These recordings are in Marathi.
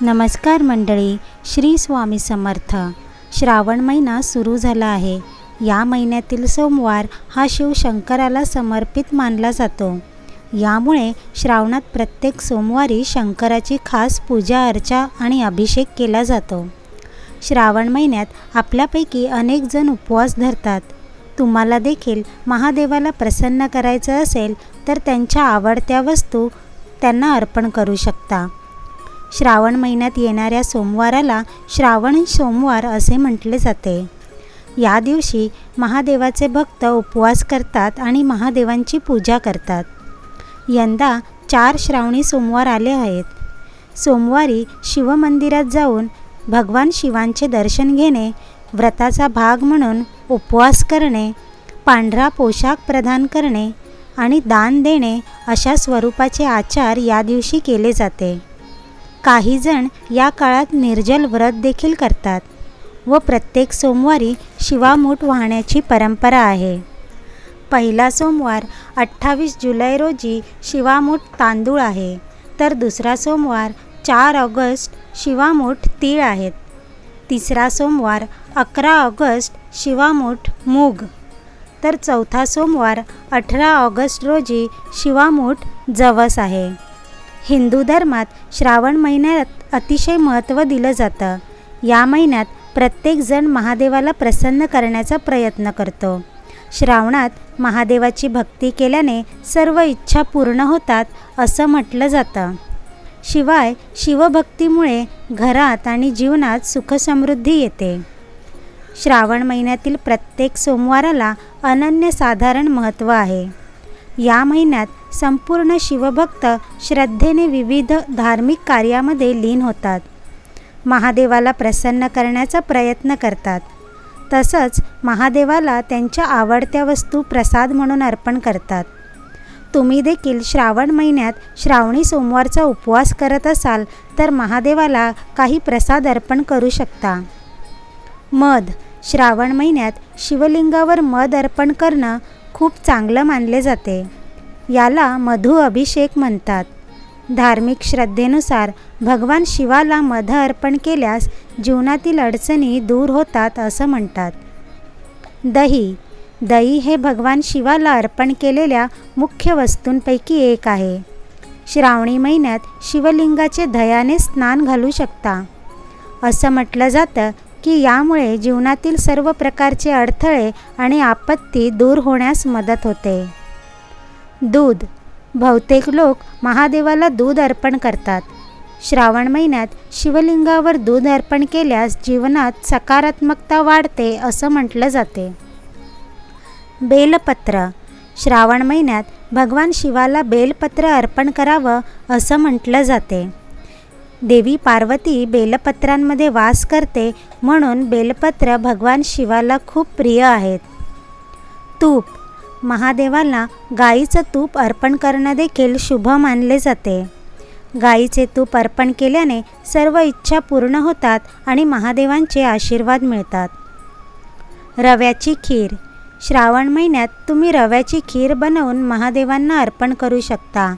नमस्कार मंडळी श्री स्वामी समर्थ. श्रावण महिना सुरू झाला आहे. या महिन्यातील सोमवार हा शिवशंकराला समर्पित मानला जातो. यामुळे श्रावणात प्रत्येक सोमवारी शंकराची खास पूजा अर्चा आणि अभिषेक केला जातो. श्रावण महिन्यात आपल्यापैकी अनेक जण उपवास धरतात. तुम्हाला देखील महादेवाला प्रसन्न करायचं असेल तर त्यांच्या आवडत्या वस्तू त्यांना अर्पण करू शकता. श्रावण महिन्यात येणाऱ्या सोमवाराला श्रावण सोमवार असे म्हटले जाते. या दिवशी महादेवाचे भक्त उपवास करतात आणि महादेवांची पूजा करतात. यंदा चार श्रावणी सोमवार आले आहेत. सोमवारी शिवमंदिरात जाऊन भगवान शिवांचे दर्शन घेणे व्रताचा भाग म्हणून उपवास करणे पांढरा पोशाख प्रदान करणे आणि दान देणे अशा स्वरूपाचे आचार या दिवशी केले जाते. काहीजण या काळात निर्जल व्रत देखील करतात व प्रत्येक सोमवारी शिवामूठ वाहण्याची परंपरा आहे. पहिला सोमवार अठ्ठावीस जुलै रोजी शिवामूठ तांदूळ आहे तर दुसरा सोमवार चार ऑगस्ट शिवामूठ तीळ आहेत. तिसरा सोमवार अकरा ऑगस्ट शिवामूठ मूग. तर चौथा सोमवार अठरा ऑगस्ट रोजी शिवामूठ जवस आहे. हिंदू धर्मात श्रावण महिन्यात अतिशय महत्त्व दिलं जातं. या महिन्यात प्रत्येकजण महादेवाला प्रसन्न करण्याचा प्रयत्न करतो. श्रावणात महादेवाची भक्ती केल्याने सर्व इच्छा पूर्ण होतात असं म्हटलं जातं. शिवाय शिवभक्तीमुळे घरात आणि जीवनात सुखसमृद्धी येते. श्रावण महिन्यातील प्रत्येक सोमवाराला अनन्यसाधारण महत्त्व आहे. या महिन्यात संपूर्ण शिवभक्त श्रद्धेने विविध धार्मिक कार्यामध्ये लीन होतात. महादेवाला प्रसन्न करण्याचा प्रयत्न करतात. तसंच महादेवाला त्यांच्या आवडत्या वस्तू प्रसाद म्हणून अर्पण करतात. तुम्ही देखील श्रावण महिन्यात श्रावणी सोमवारचा उपवास करत असाल तर महादेवाला काही प्रसाद अर्पण करू शकता. मध. श्रावण महिन्यात शिवलिंगावर मध अर्पण करणं खूप चांगलं मानले जाते. याला मधु अभिषेक म्हणतात. धार्मिक श्रद्धेनुसार भगवान शिवाला मध अर्पण केल्यास जीवनातील अडचणी दूर होतात असं म्हणतात. दही. दही हे भगवान शिवाला अर्पण केलेल्या मुख्य वस्तूंपैकी एक आहे. श्रावणी महिन्यात शिवलिंगाचे दह्याने स्नान घालू शकता. असं म्हटलं जातं की यामुळे जीवनातील सर्व प्रकारचे अडथळे आणि आपत्ती दूर होण्यास मदत होते. दूध. बहुतेक लोक महादेवाला दूध अर्पण करतात. श्रावण महिन्यात शिवलिंगावर दूध अर्पण केल्यास जीवनात सकारात्मकता वाढते असं म्हटलं जाते. बेलपत्र. श्रावण महिन्यात भगवान शिवाला बेलपत्र अर्पण करावं असं म्हटलं जाते. देवी पार्वती बेलपत्रांमध्ये वास करते म्हणून बेलपत्र भगवान शिवाला खूप प्रिय आहेत. तूप. महादेवाला गाईचं तूप अर्पण करणं देखील शुभ मानले जाते. गाईचे तूप अर्पण केल्याने सर्व इच्छा पूर्ण होतात आणि महादेवांचे आशीर्वाद मिळतात. रव्याची खीर. श्रावण महिन्यात तुम्ही रव्याची खीर बनवून महादेवांना अर्पण करू शकता.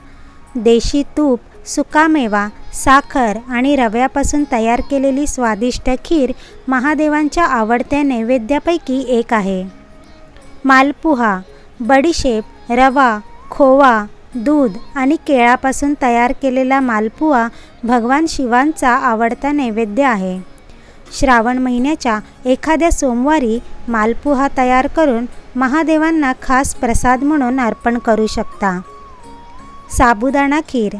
देशी तूप सुकामेवा साखर आणि रव्यापासून तयार केलेली स्वादिष्ट खीर महादेवांच्या आवडत्या नैवेद्यापैकी एक आहे. मालपुहा. बडीशेप रवा खोवा दूध आणि केळापासून तयार केलेला मालपुहा भगवान शिवांचा आवडता नैवेद्य आहे. श्रावण महिन्याच्या एखाद्या सोमवारी मालपुहा तयार करून महादेवांना खास प्रसाद म्हणून अर्पण करू शकता. साबुदाणा खीर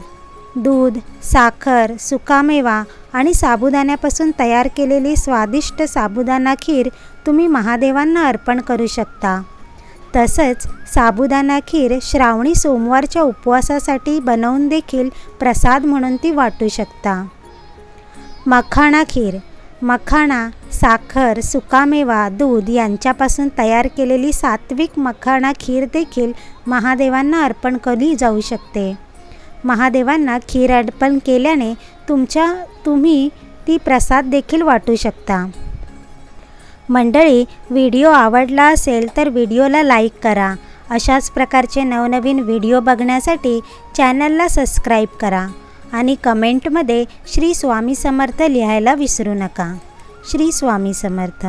दूध साखर सुकामेवा आणि साबुदाण्यापासून तयार केलेली स्वादिष्ट साबुदाणा खीर तुम्ही महादेवांना अर्पण करू शकता. तसंच साबुदाणा खीर श्रावणी सोमवारच्या उपवासासाठी बनवून देखील प्रसाद म्हणून ती वाटू शकता. मखाणा खीर मखाणा साखर सुकामेवा दूध यांच्यापासून तयार केलेली सात्विक मखाणा खीर देखील महादेवांना अर्पण केली जाऊ शकते. महादेवांना खीर अर्पण केल्याने तुमच्या तुम्ही ती प्रसाद देखील वाटू शकता. मंडळी व्हिडिओ आवडला असेल तर व्हिडिओला लाईक करा. अशाच प्रकारचे नवनवीन व्हिडिओ बघण्यासाठी चॅनलला सबस्क्राईब करा आणि कमेंटमध्ये श्री स्वामी समर्थ लिहायला विसरू नका. श्री स्वामी समर्थ.